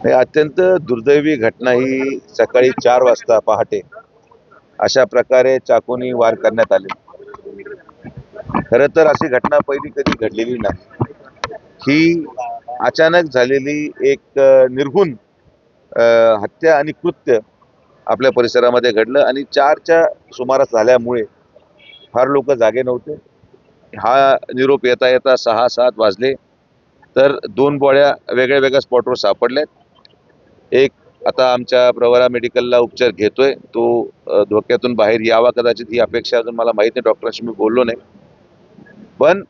हे अत्यंत दुर्दैवी घटना ही सकाळी चार वाजता पहाटे अशा प्रकारे चाकूनी वार करण्यात आले. खर तर अशी घटना पहिली कधी घडलेली नाही. ही अचानक झालेली एक निर्गुण हत्या आणि कृत्य आपल्या परिसरामध्ये घडलं आणि चारच्या सुमारास झाल्यामुळे फार लोक जागे नव्हते. हा निरोप येता येता सहा सात वाजले. तर दोन बोळ्या वेगळ्या वेगळ्या स्पॉटवर सापडल्यात. एक आता आमच्या प्रवरा मेडिकलला उपचार घेतोय. तो धोक्यातून बाहेर यावा कदाचित ही अपेक्षा अजून मला माहीत नाही. डॉक्टरांशी मी बोललो नाही. पण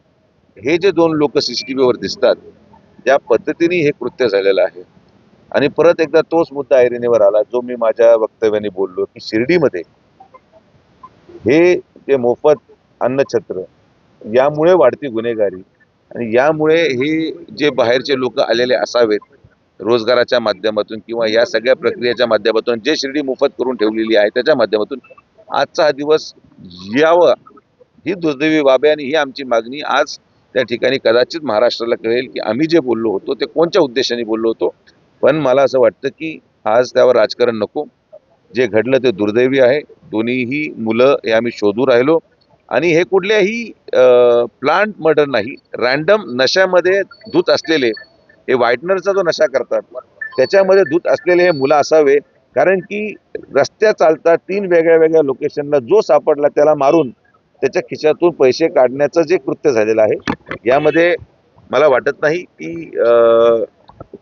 हे जे दोन लोक सीसीटीव्हीवर दिसतात त्या पद्धतीने हे कृत्य झालेलं आहे. आणि परत एकदा तोच मुद्दा ऐरणीवर आला जो मी माझ्या वक्तव्याने बोललो की शिर्डीमध्ये हे जे मोफत अन्नछत्र यामुळे वाढती गुन्हेगारी आणि यामुळे हे जे बाहेरचे लोक आलेले असावेत रोजगाराच्या माध्यमातून किंवा या सगळ्या प्रक्रियेच्या माध्यमातून जे शिर्डी मोफत करून ठेवलेली आहे त्याच्या माध्यमातून आजचा हा दिवस यावं ही दुर्दैवी बाब आहे आणि ही आमची मागणी आज त्या ठिकाणी कदाचित महाराष्ट्राला कळेल की आम्ही जे बोललो होतो ते कोणत्या उद्देशाने बोललो होतो. पण मला असं वाटतं की आज त्यावर राजकारण नको. जे घडलं ते दुर्दैवी आहे. दोन्हीही मुलं हे आम्ही शोधू राहिलो. आणि हे कुठल्याही प्लांट मर्डर नाही रॅन्डम नशामध्ये धूत असलेले हे व्हाईटनरचा जो नशा करतात त्याच्यामध्ये धूत असलेले हे मुलं असावे. कारण की रस्त्या चालता तीन वेगळ्या वेगळ्या लोकेशनला जो सापडला त्याला मारून त्याच्या खिशातून पैसे काढण्याचं जे कृत्य झालेलं आहे यामध्ये मला वाटत नाही की पुढलं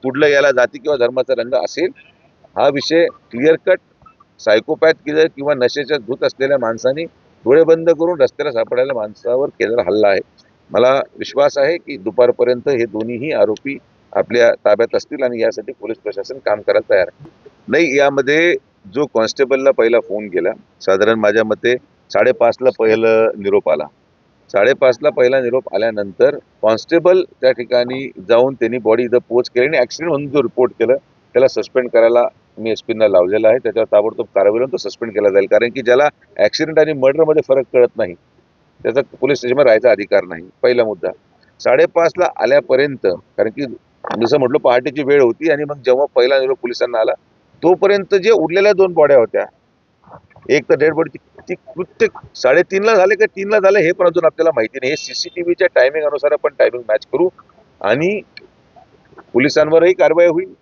कुठलं याला जाती किंवा धर्माचा रंग असेल. हा विषय क्लिअर कट सायकोपॅथ किलर किंवा नशेच्या धूत असलेल्या माणसाने डोळे बंद करून रस्त्याला सापडलेल्या माणसावर केलेला हल्ला आहे. मला विश्वास आहे की दुपारपर्यंत हे दोन्हीही आरोपी आपल्या ताब्यात असतील आणि यासाठी पोलीस प्रशासन काम करायला तयार आहे. नाही यामध्ये जो कॉन्स्टेबलला पहिला फोन केला साधारण माझ्या मते साडेपाचला पहिलं निरोप आला. साडेपाचला पहिला निरोप आल्यानंतर कॉन्स्टेबल त्या ठिकाणी जाऊन त्यांनी बॉडी इथं पोच केली आणि ऍक्सिडेंट म्हणून जो रिपोर्ट केलं त्याला सस्पेंड करायला मी एस पीना लावलेला आहे. त्याच्यावर ताबडतोब कारवाई होऊन तो सस्पेंड केला जाईल. कारण की ज्याला ऍक्सिडेंट आणि मर्डरमध्ये फरक कळत नाही त्याचा पोलीस स्टेशनमध्ये राहायचा अधिकार नाही पहिला मुद्दा. साडेपाचला आल्यापर्यंत कारण की जसं म्हटलं पहाटेची वेळ होती आणि मग जेव्हा पहिला निरोप पोलिसांना आला तोपर्यंत जे उरलेल्या दोन बॉड्या होत्या एक तर डेड बॉडी ती कृत्य साडेतीनला झाले का तीनला झाले हे पण अजून आपल्याला माहिती नाही. हे सीसीटीव्हीच्या टायमिंग अनुसार आपण टायमिंग मॅच करू आणि पोलिसांवरही कारवाई होईल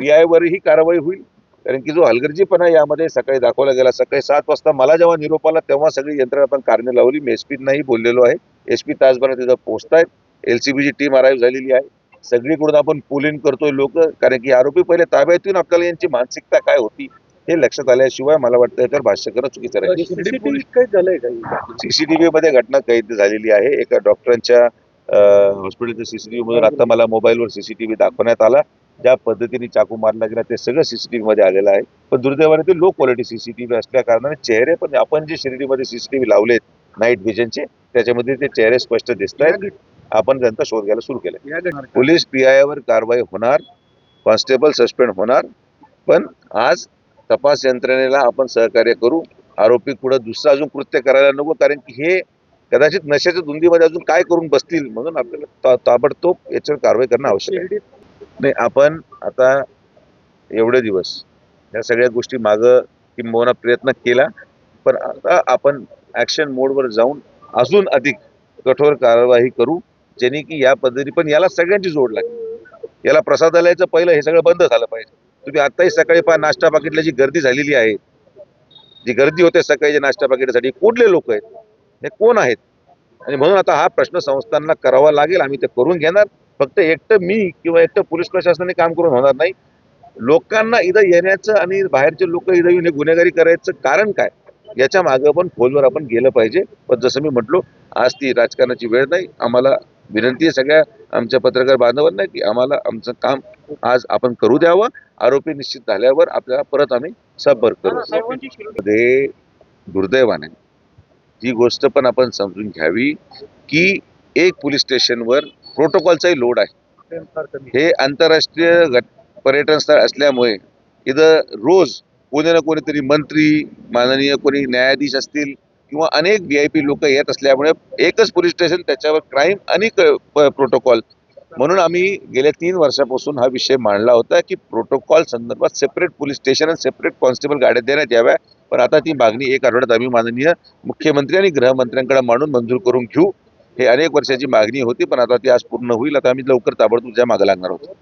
पी आय वरही कारवाई होईल. कारण की जो हलगर्जीपणा यामध्ये सकाळी दाखवला गेला सकाळी सात वाजता मला जेव्हा निरोप आला तेव्हा सगळी यंत्रणा आपण कारणे लावली. मी एस पीनाही बोललेलो आहे. एस पी तासभरात तिथं पोहोचतायत. एल सी बीची टीम अराईव्ह झालेली आहे. सगळीकडून आपण पोलिंग करतोय लोक. कारण की आरोपी पहिले ताब्यात येऊन आपल्याला यांची मानसिकता काय होती हे लक्षात आल्याशिवाय मला वाटतं याच्यावर भाष्य करणं चुकीचं राहील सीसीटीव्ही काही झालंय काही सीसीटीव्ही मध्ये घटना कैद झालेली आहे. एका डॉक्टरांच्या हॉस्पिटलच्या सीसीटीव्ही मधून आता मला मोबाईलवर सीसीटीव्ही दाखवण्यात आला. ज्या पद्धतीने चाकू मारला गेला ते सगळं सीसीटीव्ही मध्ये आलेलं आहे. पण दुर्दैवाने ते लो क्वालिटी सीसीटीव्ही असल्या कारणाने चेहरे पण आपण जे शिर्डीमध्ये सीसीटीव्ही लावलेत नाईट व्हिजनचे त्याच्यामध्ये ते चेहरे स्पष्ट दिसत आहेत आपण त्यांचा शोध घ्यायला सुरू केला. पोलीस पी वर कारवाई होणार कॉन्स्टेबल सस्पेंड होणार पण आज तपास यंत्रणेला आपण सहकार्य करू आरोपी पुढे दुसरं अजून कृत्य करायला नको कारण की हे कदाचित नशेच्या धुंदीमध्ये अजून काय करून बसतील म्हणून आपल्याला ताबडतोब याच्यावर कारवाई करणं आवश्यक आहे. नाही आपण आता एवढे दिवस या सगळ्या गोष्टी मागं किंबहुना प्रयत्न केला पण आता आपण ऍक्शन मोडवर जाऊन अजून अधिक कठोर कारवाई करू ज्यांनी की या पद्धती पण याला सगळ्यांची जोड लागेल. याला प्रसादालयाचं पहिलं हे सगळं बंद झालं पाहिजे. तुम्ही आत्ताही सकाळी पहा नाश्ता पाकिटला जी गर्दी झालेली आहे जी गर्दी होते सकाळी नाश्ता पाकिटासाठी कुठले लोक आहेत? हे कोण आहेत? आणि म्हणून आता हा प्रश्न संस्थांना करावा लागेल आम्ही ते करून घेणार. फक्त एकटं मी किंवा एकटं पोलीस प्रशासनाने काम करून होणार नाही. लोकांना इथं येण्याचं आणि बाहेरचे लोक इथं येऊन हे गुन्हेगारी करायचं कारण काय? याच्या मागं पण खोलवर आपण गेलं पाहिजे. पण जसं मी म्हटलो आज ती राजकारणाची वेळ नाही. आम्हाला विनंती आहे सगळ्या आमच्या पत्रकार बांधवांना की आम्हाला आमचं काम आज आपण करू द्यावं. आरोपी निश्चित झाल्यावर आपल्याला परत आम्ही संपर्क करू. मध्ये दुर्दैवाने ही गोष्ट पण आपण समजून घ्यावी की एक पोलीस स्टेशनवर प्रोटोकॉलचाही लोड आहे. हे आंतरराष्ट्रीय पर्यटन स्थळ असल्यामुळे इथं रोज कोणी ना कोणीतरी मंत्री माननीय कोणी न्यायाधीश असतील किंवा अनेक व्ही आय पी लोक येत असल्यामुळे एकच पोलीस स्टेशन त्याच्यावर क्राईम आणि प्रोटोकॉल म्हणून आम्ही गेल्या तीन वर्षापासून हा विषय मांडला होता की प्रोटोकॉल संदर्भात सेपरेट पोलीस स्टेशन आणि सेपरेट कॉन्स्टेबल गाड्या देण्यात याव्या. पण आता ती मागणी एक आठवड्यात आम्ही माननीय मुख्यमंत्री आणि गृहमंत्र्यांकडे मांडून मंजूर करून घेऊ. हे अनेक वर्षाची मागणी होती पण आता ती आज पूर्ण होईल. आता आम्ही लवकर ताबडतोब त्या मागे लागणार होतो